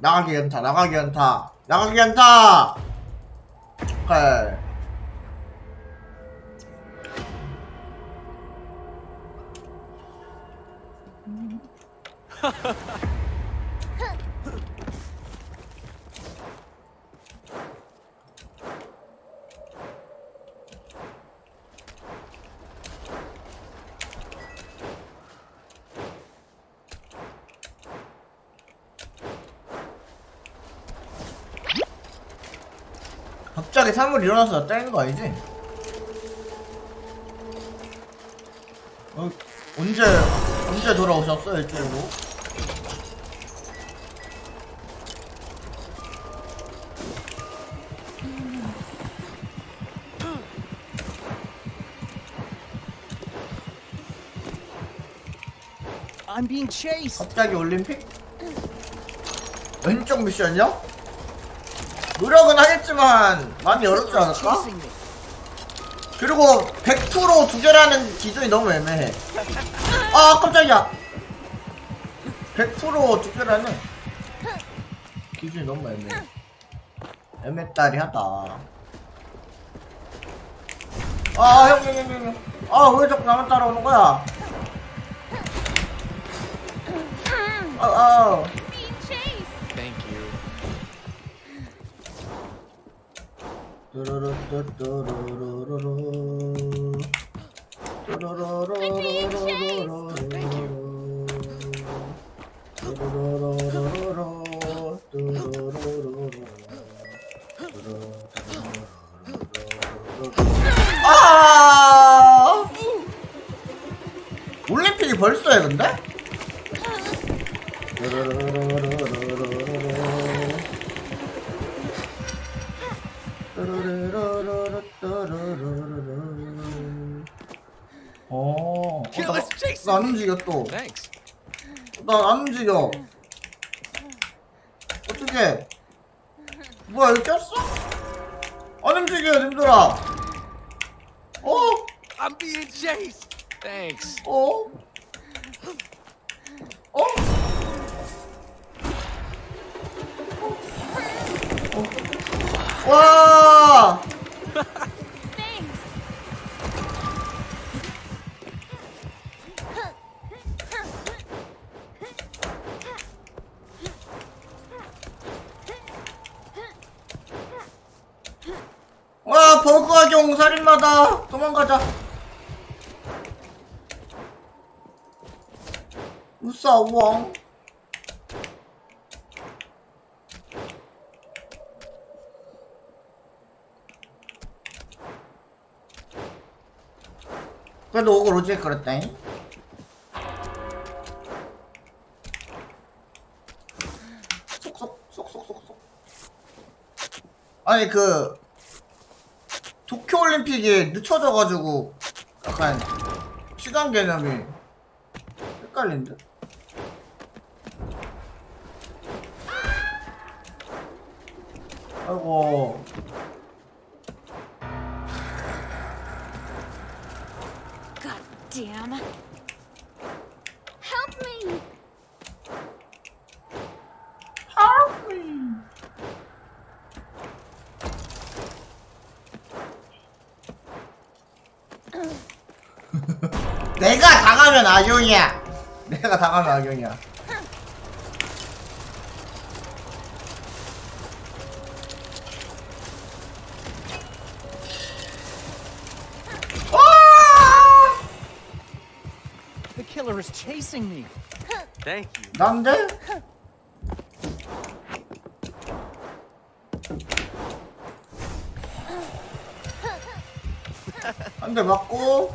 나가기 연타 나가기 연타 나가기 연타! 오케이 사물 일어나서 나 때리는 거 아니지? 어, 언제 언제? I'm being chased. 갑자기 올림픽? 왼쪽 미션이요? 노력은 하겠지만 많이 어렵지 않을까? 그리고 100%두 개라는 기준이 너무 애매해. 아 깜짝이야. 100%두 개라는 기준이 너무 애매해. 애매따리 하다. 아 형님 형님 형님. 아왜 자꾸 나만 따라오는 거야? 아 아. 올림픽이 벌써야 근데? Jason. 나안 움직여 또. Thanks. 나안 움직여. 어떻게? 뭐야 여기 꼈어? 안 움직여 님들아. 어? I'm being chased. Thanks. 어? 어? 어? 와! Thanks. 와 버그하경 살인마다 도망가자. 무서워 그래도 오글 오지 그랬다잉? 쏙쏙 쏙쏙쏙쏙. 아니 그 올림픽이 늦춰져가지고 약간 시간 개념이 헷갈린데? 아이고 God damn. Help me. 내가 당하면 악용이야 내가 당하면 악용이야 와! The killer is chasing me. Thank you. 난데? 한 대 맞고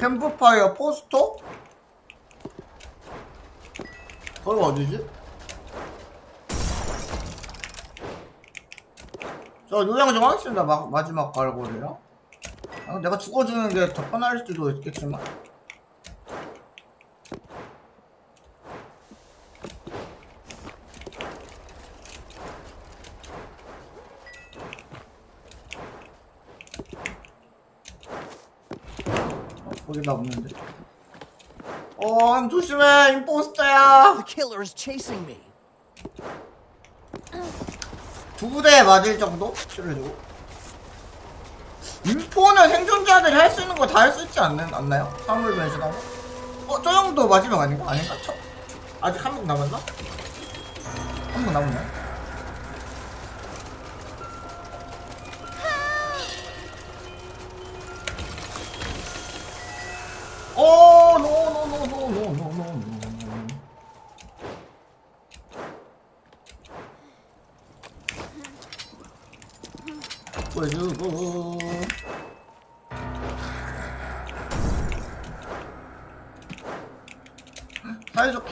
캠프파이어 포스터? 거기 어디지? 저 요양 좀 하겠습니다. 마, 마지막 갈고리요. 아, 내가 죽어주는 게 더 편할 수도 있겠지만. 어, 거기다 없는데. 어, 형 조심해. 임포스터야. The killer is chasing me. 두 부대에 맞을 정도? 치료해주고. 인포는 생존자들이 할 수 있는 거 다 할 수 있지 않는, 않나요? 사물 변신하고? 어, 저 형도 마지막 아닌가? 아닌가? 저, 아직 한 명 남았나? 한 명 남았나?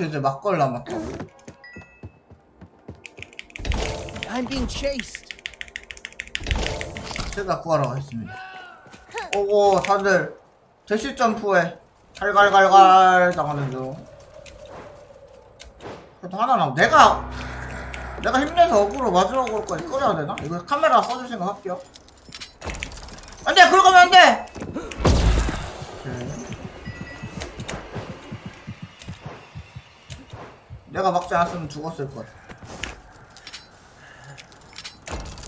이제 막걸 남았다고 I'm being chased. 제가 구하러 가겠습니다. 오고 다들 대시 점프에 갈갈갈갈 당하는 중. 그래도 하나 남 내가 내가 힘내서 어그로 마지막 올까지 끌어야 되나? 이거 카메라 써줄 생각 할게요. 안돼! 그러 가면 안돼 내가 막지 않았으면 죽었을 것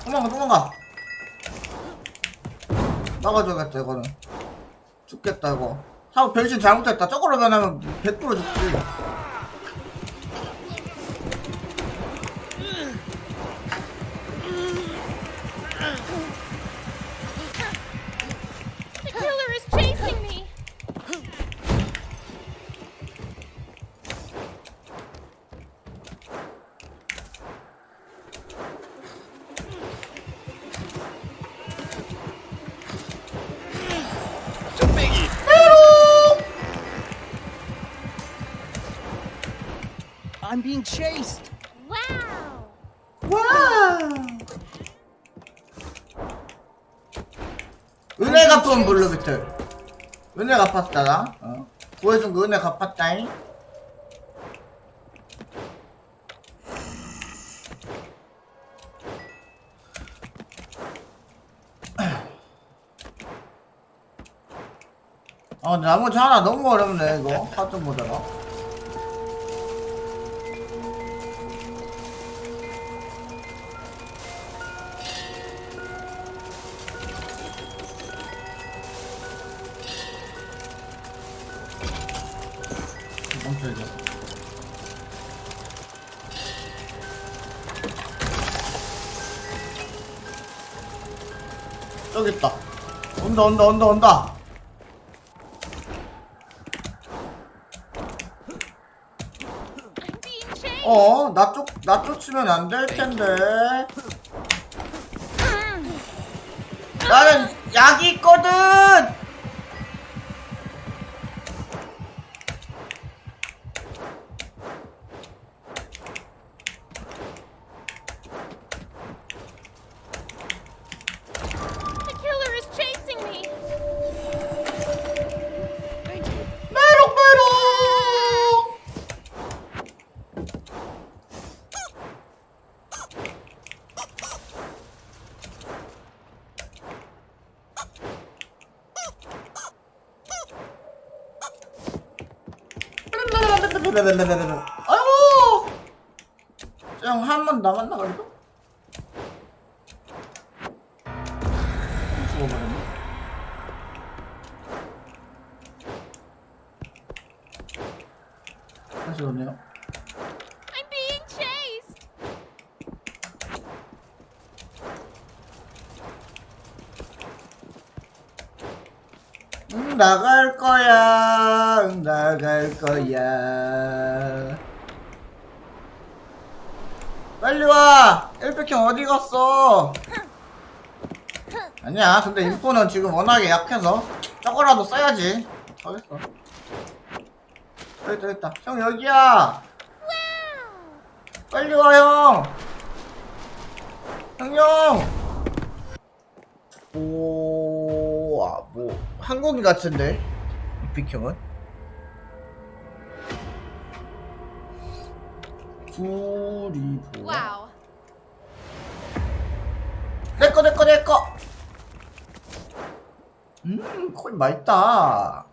도망가 도망가. 막아줘야겠다 이거는. 죽겠다 이거. 하고 변신 잘못했다. 저거로 변하면 100% 죽지 I'm being chased. Wow. 와 은혜 갚은 블루비틀 은혜 갚았다 어. 구해준 그 은혜 갚았다잉 아 나머지 하나 너무 어렵네 이거 카드 모드라 저기 있다 온다 온다 온다 온다. 어, 나 쫓, 나 쫓으면 안 될 텐데. 나는 약이 있거든! de, de, de, de, 나갈 거야. 응, 나갈 거야. 빨리 와! 일백형 어디 갔어? 아니야, 근데 인포는 지금 워낙에 약해서 저거라도 써야지. 하겠어. 됐다, 됐다. 형 여기야! 빨리 와, 형! 형형! 한국인 같은데? 이픽형은? 보아. Wow. 내꺼, 내꺼, 내꺼! 음, 코인 맛있다.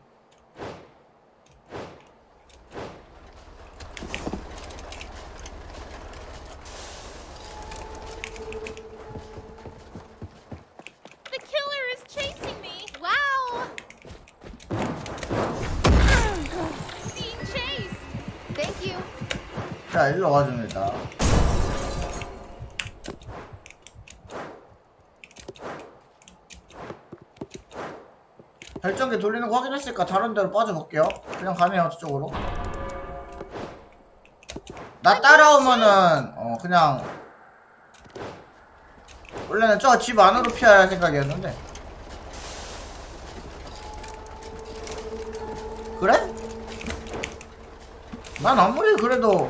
자, 일로 와줍니다. 발전기 돌리는 거 확인했으니까 다른 데로 빠져볼게요. 그냥 가네요, 저쪽으로. 나 따라오면은, 어, 그냥. 원래는 저 집 안으로 피할 생각이었는데. 그래? 난 아무리 그래도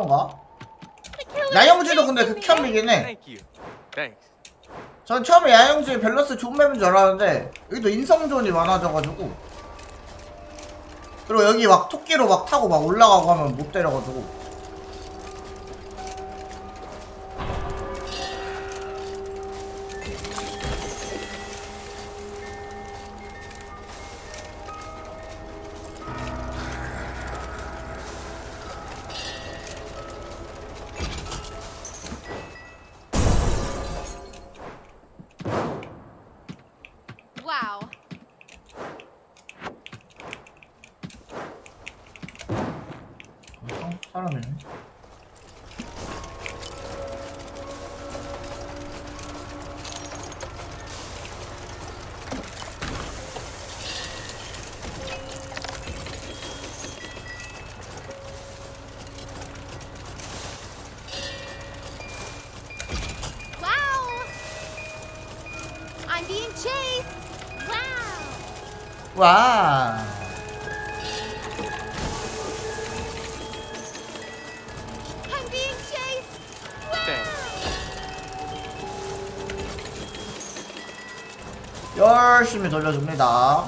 그런가? Is 근데. 극혐이긴 해. Thank you. Thanks. 전 처음에 야영지 밸런스 좋은 맵인 줄 알았는데 여기도 인성존이 많아져가지고 그리고 여기 막 토끼로 막 타고 막 올라가고 하면 못 때려가지고 어, 사람이네 Wow. I'm being chased. Wow. 와 열심히 돌려줍니다.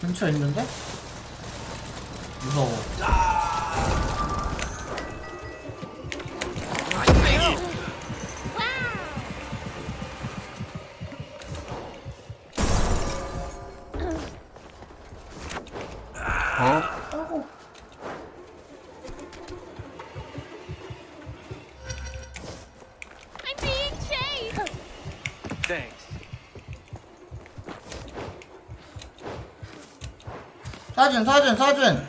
근처에 있는데? 무서워 사진 사진 사진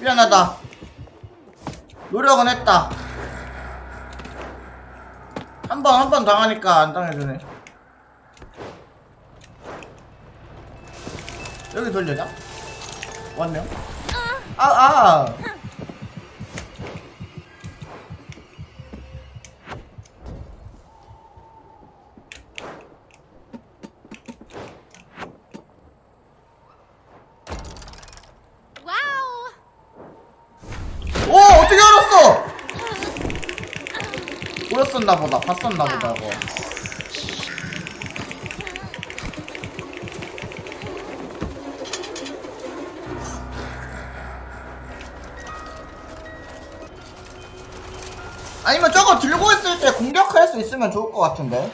미안하다. 노력은 했다. 한 번 한 번 당하니까 안 당해주네. 여기 돌려자 왔네요 아, 아. Wow. 오, 어떻게 알았어? 보였었나 보다. 봤었나 보다, 이거. 아니면 저거 들고 있을 때 공격할 수 있으면 좋을 것 같은데.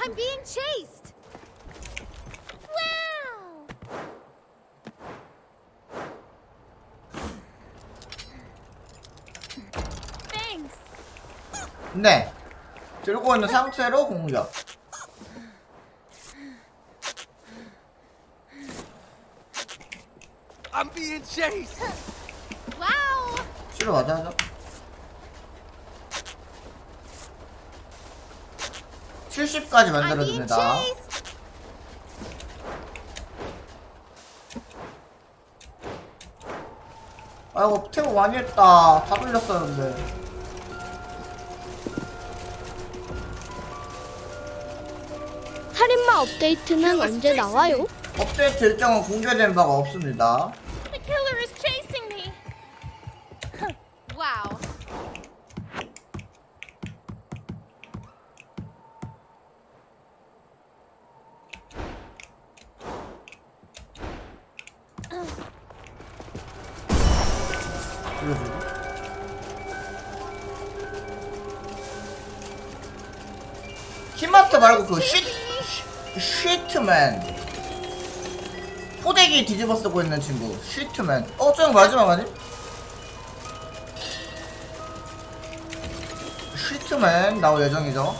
I'm being chased. Wow. Thanks. 네. 들고 있는 상태로 공격. 치료 맞아 하죠. 70까지 I'm being 만들어줍니다. chased. 아이고, 태고 많이 했다. 다 돌렸었는데. 살인마 업데이트는 언제 나와요? 업데이트 일정은 공개된 바가 없습니다. 그 쉬, 쉬트맨. 포대기 뒤집어 쓰고 있는 친구. 쉬트맨. 어, 저형 마지막 아니? 쉬트맨 나올 예정이죠.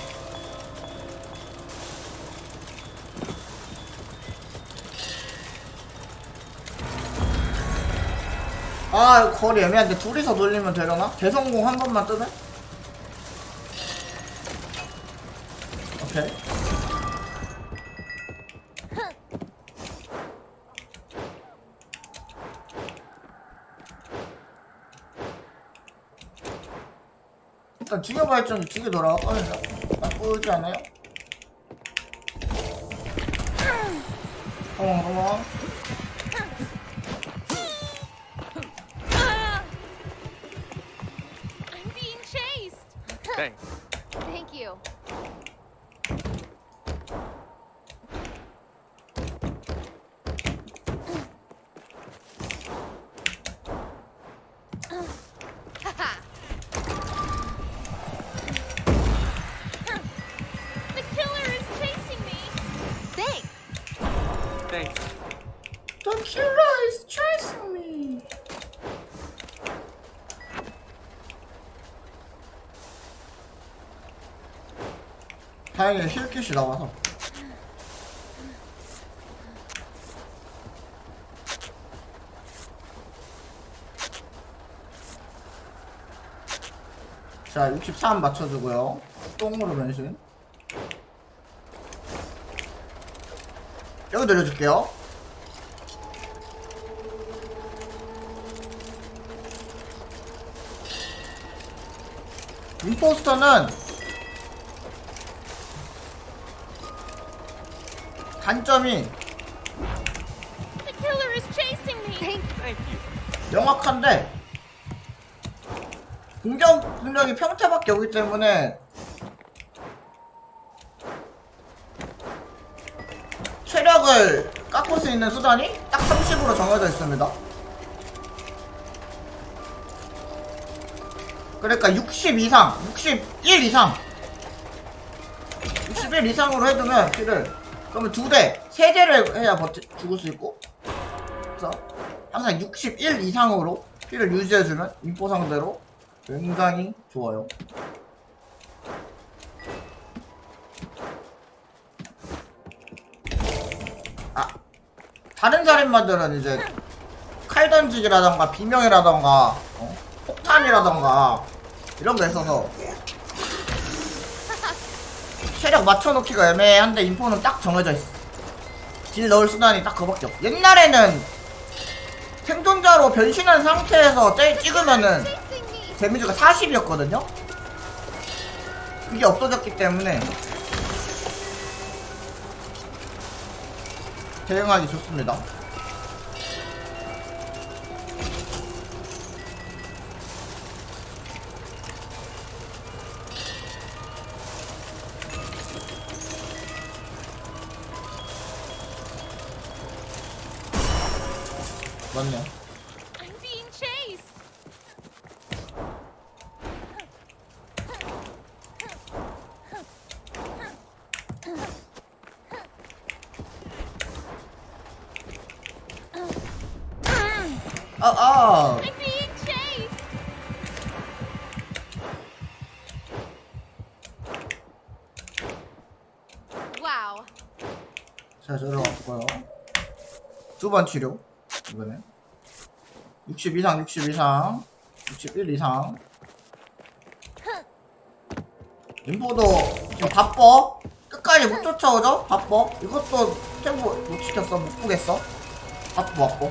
아, 거리 애매한데 둘이서 돌리면 되려나? 대성공 한 번만 뜨네? 오케이. 중요 발전기 두개 돌아왔거든요. 나쁘지 않아요? 컴온, 컴온. Ah. I'm being chased. Thanks. Thank you. 다행히 힐킷이 나와서 자, 63 맞춰주고요. 똥으로 변신. 여기 내려줄게요. 임포스터는 단점이. 명확한데 공격 능력이 평타밖에 없기 때문에 체력을 깎을 수 있는 수단이 딱 30으로 정해져 있습니다. 그러니까 60 이상, 61 이상, 61 이상으로 해두면 키를 그러면 두 대, 세 대를 해야 버티, 죽을 수 있고 그래서 항상 61 이상으로 피를 유지해주면 인포 상대로 굉장히 좋아요. 아, 다른 살인마들은 이제 칼 던지기라던가 비명이라던가 어, 폭탄이라던가 이런 거 있어서 체력 맞춰놓기가 애매한데 인포는 딱 정해져 있어. 딜 넣을 수단이 딱 그거밖에 없어. 옛날에는 생존자로 변신한 상태에서 떼 찍으면은. 데미지가 40이었거든요? 그게 없어졌기 때문에 대응하기 좋습니다. 맞네. I'm being chased. 아, 아. I'm being chased. Wow. 자, 들어갔고요. 두 번 치료. 이번에. 60 이상, 60 이상. 61 이상. 인포도 지금 바빠. 끝까지 못 쫓아오죠? 바빠. 이것도 템포 못 지켰어. 못 보겠어. 바빠, 바빠.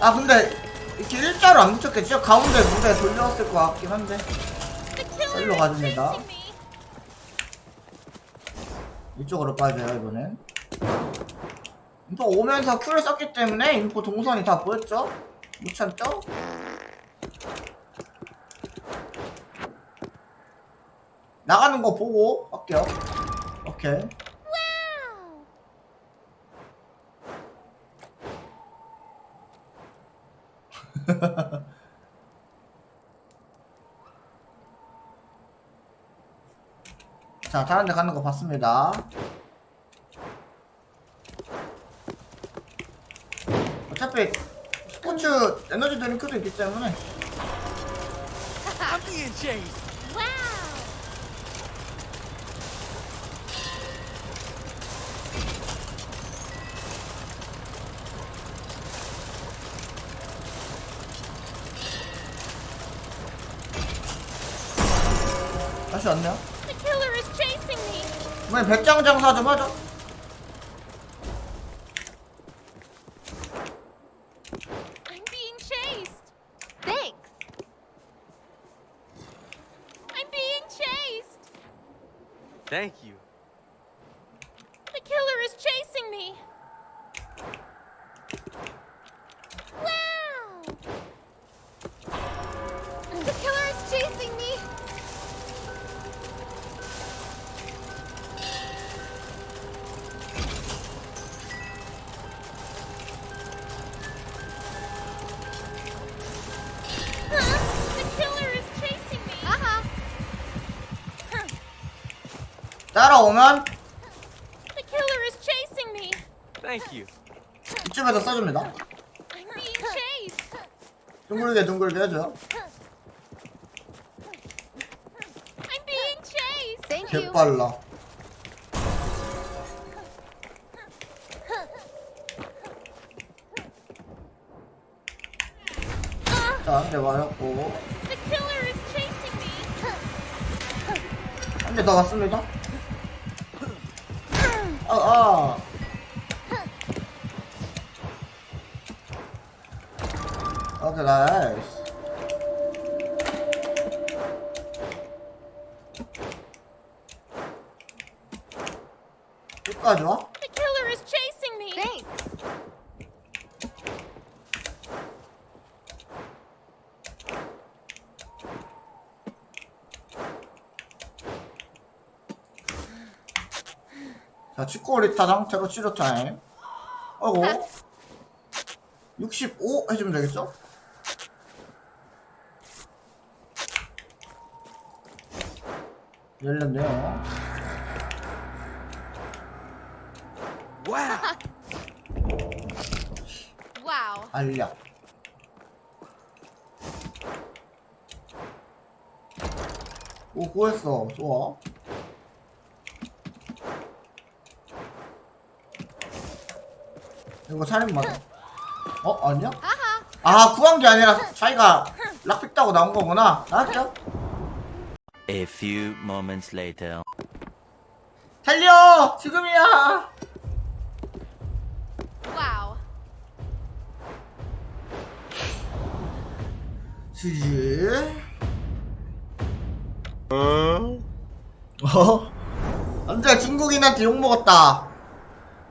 아, 근데 일자로 안 붙였겠죠? 가운데 무대 돌려왔을 것 같긴 한데. 일로 가줍니다. 이쪽으로 빠져요 이번엔 인포 오면서 큐를 썼기 때문에 인포 동선이 다 보였죠? 못 참죠? 나가는 거 보고 할게요 오케이 자 다른 데 가는 거 봤습니다 어차피 스포츠 에너지 드링크도 있기 때문에. 다시 왔네 이번엔 배짱 장사 좀 하죠 I'm being chased. Thanks. I'm being chased. Thank you. 따라오면 The killer is chasing me. Thank you. 이쯤에서 써줍니다 I'm being chased. 둥글게 둥글게 해줘요 I'm being chased. Thank 개빨라 자, 한 대 맞았고 The killer is chasing me. 한 대 더 맞습니다 아, 아. 오케이, 나이스. 끝까지 와? The killer is chasing me. Thanks. 자, 치코리타 상태로 치료 타임. 어고. 65 해주면 되겠죠? 열렸네요. Wow. Wow. 알약. 오, 구했어. 좋아. 이거 살인 맞아. 어? 아니야? 아, 구한 게 아니라 자기가 락픽 따고 나온 거구나. 알았죠? A few moments later. 달려! 지금이야! Wow. 지지. 어? 어? 남자 중국인한테 욕먹었다.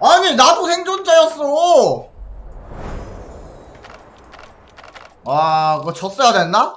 아니, 나도 생존자였어! 와, 그거 졌어야 됐나?